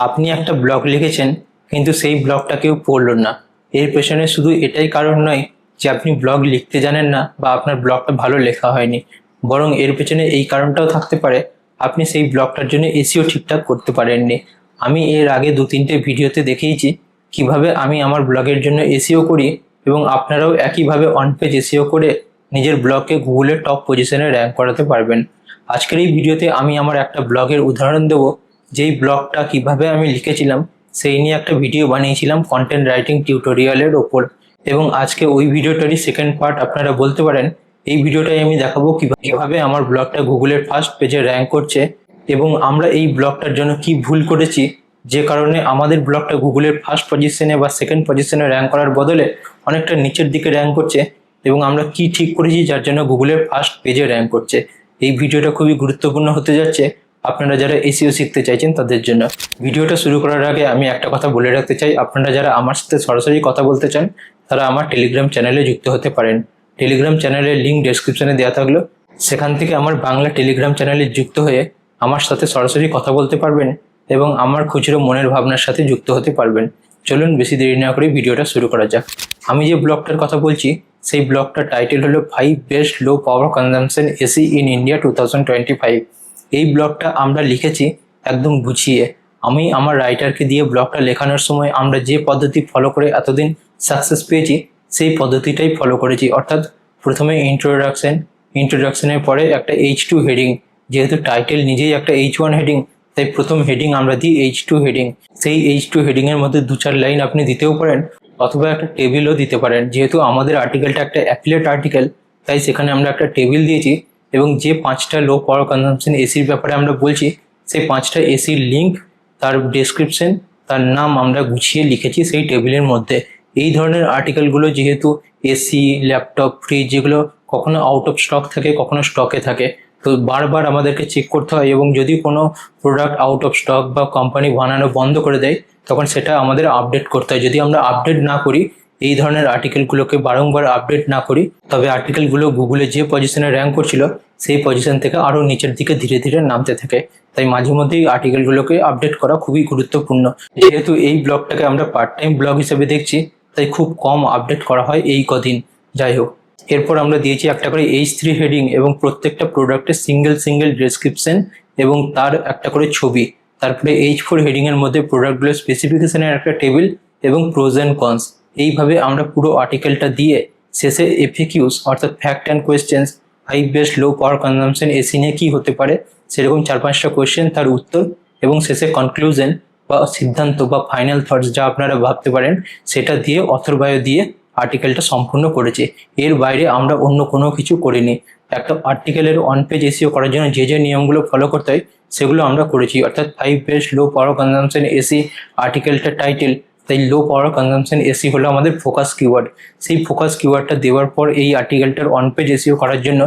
আপনি একটা ব্লগ লিখেছেন, কিন্তু সেই ব্লগটা কেউ পড়ল না। এর পেছনে শুধু এটাই কারণ নয় যে আপনি ব্লগ লিখতে জানেন না বা আপনার ব্লগটা ভালো লেখা হয়নি। বরং এর পেছনে এই কারণটাও থাকতে পারে, আপনি সেই ব্লগটার জন্য এসিও ঠিকঠাক করতে পারেননি। আমি এর আগে দু তিনটে ভিডিওতে দেখিয়েছি কীভাবে আমি আমার ব্লগের জন্য এসিও করি এবং আপনারাও একইভাবে অন পেজ এসিও করে নিজের ব্লগকে গুগলের টপ পজিশনে র্যাঙ্ক করাতে পারবেন। আজকের এই ভিডিওতে আমি আমার একটা ব্লগের উদাহরণ দেবো। যেই ব্লগটা কীভাবে আমি লিখেছিলাম, সেই নিয়ে একটা ভিডিও বানিয়েছিলাম কন্টেন্ট রাইটিং টিউটোরিয়ালের ওপর। এবং আজকে ওই ভিডিওটারই সেকেন্ড পার্ট আপনারা বলতে পারেন, এই ভিডিওটাই আমি দেখাবো কিভা- কীভাবে আমার ব্লগটা গুগলের ফার্স্ট পেজে র্যাঙ্ক করছে এবং আমরা এই ব্লগটার জন্য কি ভুল করেছি, যে কারণে আমাদের ব্লগটা গুগলের ফার্স্ট পজিশনে বা সেকেন্ড পজিশনে র্যাঙ্ক করার বদলে অনেকটা নিচের দিকে র্যাঙ্ক করছে এবং আমরা কি ঠিক করেছি, যার জন্য গুগলের ফার্স্ট পেজে র্যাঙ্ক করছে। এই ভিডিওটা খুবই গুরুত্বপূর্ণ হতে যাচ্ছে। আপনারা যারা এসিও শিখতে চাইছেন তাদের জন্য। ভিডিওটা শুরু করার আগে আমি একটা কথা বলে রাখতে চাই। আপনারা যারা আমার সাথে সরাসরি কথা বলতে চান, তারা আমার টেলিগ্রাম চ্যানেলে যুক্ত হতে পারেন। টেলিগ্রাম চ্যানেলের লিঙ্ক ডেসক্রিপশনে দেওয়া থাকল। সেখান থেকে আমার বাংলা টেলিগ্রাম চ্যানেলে যুক্ত হয়ে আমার সাথে সরাসরি কথা বলতে পারবেন এবং আমার খুচরো মনের ভাবনার সাথে যুক্ত হতে পারবেন। চলুন বেশি দেরি না করে ভিডিওটা শুরু করা যাক। আমি যে ব্লগটার কথা বলছি, সেই ব্লগটার টাইটেল হলো five best low power consumption AC in India two thousand twenty five এই ব্লগটা আমরা লিখেছি একদম গুছিয়ে। আমি আমার রাইটারকে দিয়ে ব্লগটা লেখানোর সময় আমরা যে পদ্ধতি ফলো করে এতদিন সাকসেস পেয়েছি, সেই পদ্ধতিটাই ফলো করেছি। অর্থাৎ প্রথমে ইন্ট্রোডাকশন ইন্ট্রোডাকশনের পরে একটা এইচ টু হেডিং যেহেতু টাইটেল নিজেই একটা এইচ ওয়ান হেডিং তাই প্রথম হেডিং আমরা দিই H two heading H two two হেডিংয়ের মধ্যে দু চার লাইন আপনি দিতেও পারেন, অথবা একটা টেবিলও দিতে পারেন। যেহেতু আমাদের আর্টিকেলটা একটা অ্যাফিলেট আর্টিকেল তাই সেখানে আমরা একটা টেবিল দিয়েছি। এবং যে পাঁচটা লো পাওয়ার কনজামশন এসির ব্যাপারে আমরা বলছি, সেই পাঁচটা এসির লিঙ্ক তার ডেসক্রিপশন তার নাম আমরা গুছিয়ে লিখেছি সেই টেবিলের মধ্যে। এই ধরনের আর্টিকেলগুলো যেহেতু এসি ল্যাপটপ ফ্রিজ যেগুলো কখনো আউট অফ স্টক থাকে, কখনো স্টকে থাকে, তো বারবার আমাদেরকে চেক করতে হয় এবং যদি কোনো প্রোডাক্ট আউট অফ স্টক বা কোম্পানি বানানো বন্ধ করে দেয়, তখন সেটা আমাদের আপডেট করতে হয়। যদি আমরা আপডেট না করি এই ধরনের আর্টিকেলগুলোকে বারংবার আপডেট না করি, তবে আর্টিকেলগুলো গুগলে যে পজিশনে র্যাঙ্ক করছিল, সেই পজিশন থেকে আরও নিচের দিকে ধীরে ধীরে নামতে থাকে। তাই মাঝে মধ্যেই আর্টিকেলগুলোকে আপডেট করা খুবই গুরুত্বপূর্ণ। যেহেতু এই ব্লগটাকে আমরা পার্ট টাইম ব্লগ হিসেবে দেখছি, তাই খুব কম আপডেট করা হয় এই কদিন। যাই হোক, এরপর আমরা দিয়েছি একটা করে এইচ থ্রি হেডিং এবং প্রত্যেকটা প্রোডাক্টের সিঙ্গেল সিঙ্গেল ডেসক্রিপশন এবং তার একটা করে ছবি। তারপরে এইচ ফোর হেডিংয়ের মধ্যে প্রোডাক্টগুলোর স্পেসিফিকেশনের একটা টেবিল এবং প্রোজ অ্যান্ড কনস এইভাবে আমরা পুরো আর্টিকেলটা দিয়ে শেষে এফিকিউস অর্থাৎ fact and questions high best low power consumption AC নিয়ে কী হতে পারে, সেরকম চার পাঁচটা কোয়েশ্চেন তার উত্তর এবং শেষে কনক্লুশন বা সিদ্ধান্ত বা ফাইনাল থটস যা আপনারা ভাবতে পারেন, সেটা দিয়ে অথরবায়ু দিয়ে আর্টিকেলটা সম্পূর্ণ করেছে। এর বাইরে আমরা অন্য কোনো কিছু করিনি। একটা আর্টিকেলের অন পেজ এসিও করার জন্য যে যে নিয়মগুলো ফলো করতে হয়, সেগুলো আমরা করেছি। অর্থাৎ five best low power consumption AC আর্টিকেলটা title তাই লো পাওয়ার কনজামশন এসি হলো আমাদের ফোকাস কিওয়ার্ড সেই ফোকাস কিওয়ার্ডটা দেওয়ার পর এই আর্টিকেলটার অন পেজ এসিও করার জন্য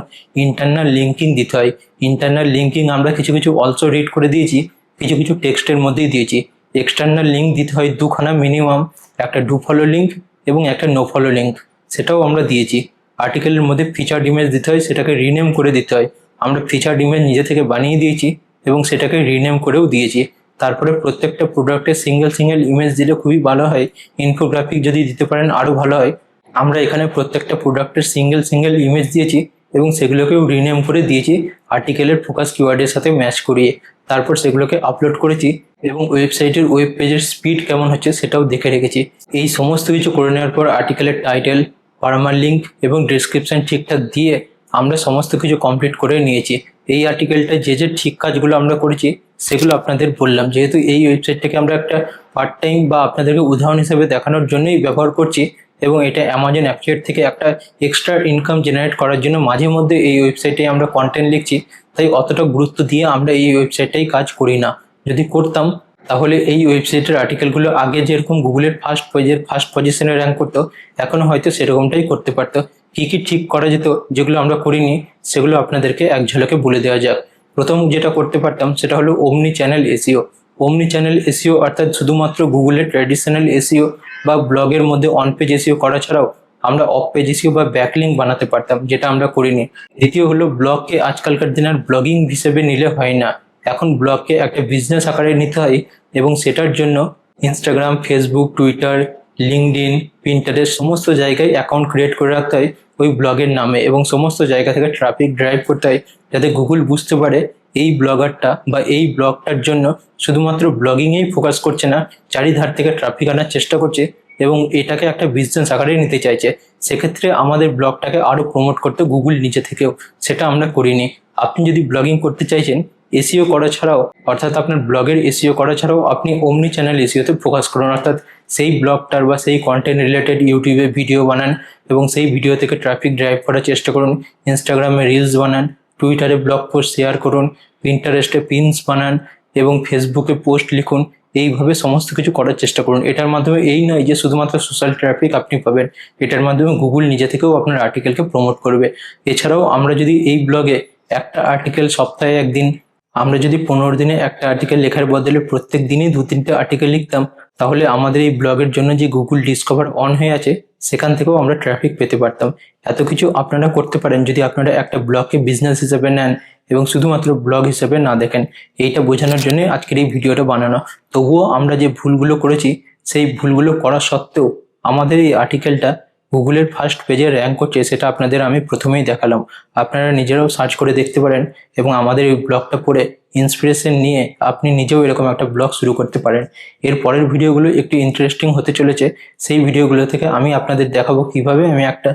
ইন্টারনাল লিঙ্কিং দিতে হয়। ইন্টারনাল লিঙ্কিং আমরা কিছু কিছু অলসো রিড করে দিয়েছি, কিছু কিছু টেক্সটের মধ্যেই দিয়েছি। এক্সটার্নাল লিঙ্ক দিতে হয় দুখানা মিনিমাম একটা ডু ফলো লিঙ্ক এবং একটা নো ফলো লিঙ্ক সেটাও আমরা দিয়েছি। আর্টিকেলের মধ্যে ফিচার ইমেজ দিতে হয়, সেটাকে রিনেম করে দিতে হয়। আমরা ফিচার ইমেজ নিজে থেকে বানিয়ে দিয়েছি এবং সেটাকে রিনেম করেও দিয়েছি। তারপরে প্রত্যেকটা প্রোডাক্টে সিঙ্গেল সিঙ্গেল ইমেজ দিলে খুবই ভালো হয়। ইনফোগ্রাফিক যদি দিতে পারেন আরও ভালো হয়। আমরা এখানে প্রত্যেকটা প্রোডাক্টের সিঙ্গেল সিঙ্গেল ইমেজ দিয়েছি এবং সেগুলোকেও রিনেম করে দিয়েছি। আর্টিকেলের ফোকাস কিওয়ার্ডের সাথে ম্যাচ করিয়ে তারপর সেগুলোকে আপলোড করেছি এবং ওয়েবসাইটের ওয়েব পেজের স্পিড কেমন হচ্ছে সেটাও দেখে রেখেছি। এই সমস্ত কিছু করে নেওয়ার পর আর্টিকেলের টাইটেল পারমার লিঙ্ক এবং ডিসক্রিপশন ঠিকঠাক দিয়ে আমরা সমস্ত কিছু কমপ্লিট করে নিয়েছি। এই আর্টিকেলটা যে যে ঠিক কাজগুলো আমরা করেছি, সেগুলো আপনাদের বললাম। যেহেতু এই ওয়েবসাইটটাকে আমরা একটা পার্ট টাইম বা আপনাদেরকে উদাহরণ হিসেবে দেখানোর জন্যই ব্যবহার করছি, এবং এটা অ্যামাজন অ্যাফিলিয়েট থেকে একটা এক্সট্রা ইনকাম জেনারেট করার জন্য মাঝে মধ্যে এই ওয়েবসাইটে আমরা কন্টেন্ট লিখছি, তাই অতটা গুরুত্ব দিয়ে আমরা এই ওয়েবসাইটটাই কাজ করি না। যদি করতাম, তাহলে এই ওয়েবসাইটের আর্টিকেলগুলো আগে যেরকম গুগলের ফার্স্ট পেজের ফার্স্ট পজিশনে র্যাঙ্ক করতো এখনও হয়তো সেরকমটাই করতে পারতো। কী কী ঠিক করা যেত, যেগুলো আমরা করিনি, সেগুলো আপনাদেরকে এক ঝলকে বলে দেওয়া যাক। প্রথম যেটা করতে পারতাম, সেটা হলো omni channel SEO omni channel SEO অর্থাৎ শুধুমাত্র গুগলের ট্র্যাডিশনাল এসিও বা ব্লগের মধ্যে অন পেজ এসিও করা ছাড়াও আমরা অফ পেজ এসিও বা ব্যাকলিং বানাতে পারতাম, যেটা আমরা করিনি। দ্বিতীয় হলো ব্লগকে আজকালকার দিনে আর ব্লগিং হিসেবে নিলে হয় না। এখন ব্লগকে একটা বিজনেস আকারে নিতে হয় এবং সেটার জন্য Instagram Facebook Twitter LinkedIn প্রিন্টারের সমস্ত জায়গায় অ্যাকাউন্ট ক্রিয়েট করে রাখতে হয়। ওই ব্লগের নামে এবং সমস্ত জায়গা থেকে ট্রাফিক ড্রাইভ করতে হয় যাতে গুগল বুঝতে পারে এই ব্লগারটা বা এই ব্লগটার জন্য শুধুমাত্র ব্লগিংয়েই ফোকাস করছে না, চারিধার থেকে ট্রাফিক আনার চেষ্টা করছে এবং এটাকে একটা বিজনেস আকারে নিতে চাইছে। সেক্ষেত্রে আমাদের ব্লগটাকে আরও প্রমোট করতে গুগল নিজে থেকেও সেটা আমরা করিনি। আপনি যদি ব্লগিং করতে চাইছেন এসিও করা ছাড়াও, অর্থাৎ আপনার ব্লগের এসিও করা ছাড়াও আপনি অমনি চ্যানেল এসিওতে ফোকাস করুন। অর্থাৎ সেই ব্লগটার বা সেই কন্টেন্ট রিলেটেড ইউটিউবে ভিডিও বানান এবং সেই ভিডিও থেকে ট্রাফিক ড্রাইভ করার চেষ্টা করুন। ইনস্টাগ্রামে রিলস বানান টুইটারে ব্লগ পোস্ট শেয়ার করুন ইন্টারেস্টে পিনস বানান এবং ফেসবুকে পোস্ট লিখুন। এইভাবে সমস্ত কিছু করার চেষ্টা করুন। এটার মাধ্যমে এই নয় যে শুধুমাত্র সোশ্যাল ট্রাফিক আপনি পাবেন। এটার মাধ্যমে গুগল নিজে থেকেও আপনার আর্টিকেলকে প্রমোট করবে। এছাড়াও আমরা যদি এই ব্লগে একটা আর্টিকেল সপ্তাহে একদিন, আমরা যদি পনেরো দিনে একটা আর্টিকেল লেখার বদলে প্রত্যেক দিনই দু তিনটে আর্টিকেল লিখতাম তাহলে আমাদের এই ব্লগের জন্য যে গুগল ডিসকভার অন হয়ে আছে, সেখান থেকেও আমরা ট্রাফিক পেতে পারতাম। এত কিছু আপনারা করতে পারেন যদি আপনারা একটা ব্লগকে বিজনেস হিসেবে নেন এবং শুধুমাত্র ব্লগ হিসেবে না দেখেন। এইটা বোঝানোর জন্য আজকের এই ভিডিওটা বানানো। তবুও আমরা যে ভুলগুলো করেছি, সেই ভুলগুলো করা সত্ত্বেও আমাদের এই আর্টিকেলটা গুগলের ফার্স্ট পেজে র্যাঙ্ক করছে, সেটা আপনাদের আমি প্রথমেই দেখালাম। আপনারা নিজেরাও সার্চ করে দেখতে পারেন এবং আমাদের এই ব্লগটা পড়ে ইন্সপিরেশন নিয়ে আপনি নিজেও এরকম একটা ব্লগ শুরু করতে পারেন। এর পরের ভিডিওগুলো একটু ইন্টারেস্টিং হতে চলেছে। সেই ভিডিওগুলো থেকে আমি আপনাদের দেখাবো কীভাবে আমি একটা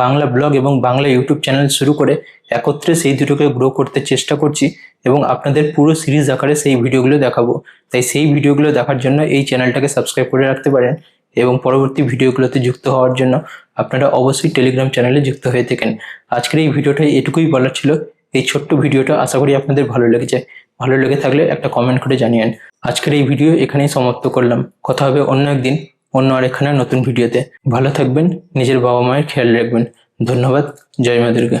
বাংলা ব্লগ এবং বাংলা ইউটিউব চ্যানেল শুরু করে একত্রে সেই দুটোকে গ্রো করতে চেষ্টা করছি এবং আপনাদের পুরো সিরিজ আকারে সেই ভিডিওগুলো দেখাবো। তাই সেই ভিডিওগুলো দেখার জন্য এই চ্যানেলটাকে সাবস্ক্রাইব করে রাখতে পারেন এবং পরবর্তী ভিডিওগুলোতে যুক্ত হওয়ার জন্য আপনারা অবশ্যই টেলিগ্রাম চ্যানেলে যুক্ত হয়ে থাকেন। আজকের এই ভিডিওটাই এটুকুই বলার ছিল। এই ছোট্ট ভিডিওটা আশা করি আপনাদের ভালো লেগেছে। ভালো লেগে থাকলে একটা কমেন্ট করে জানিয়েন। আজকের এই ভিডিও এখানেই সমাপ্ত করলাম। কথা হবে অন্য একদিন, অন্য আর এখানে নতুন ভিডিওতে। ভালো থাকবেন, নিজের বাবা মায়ের খেয়াল রাখবেন। ধন্যবাদ, জয় মা দুর্গা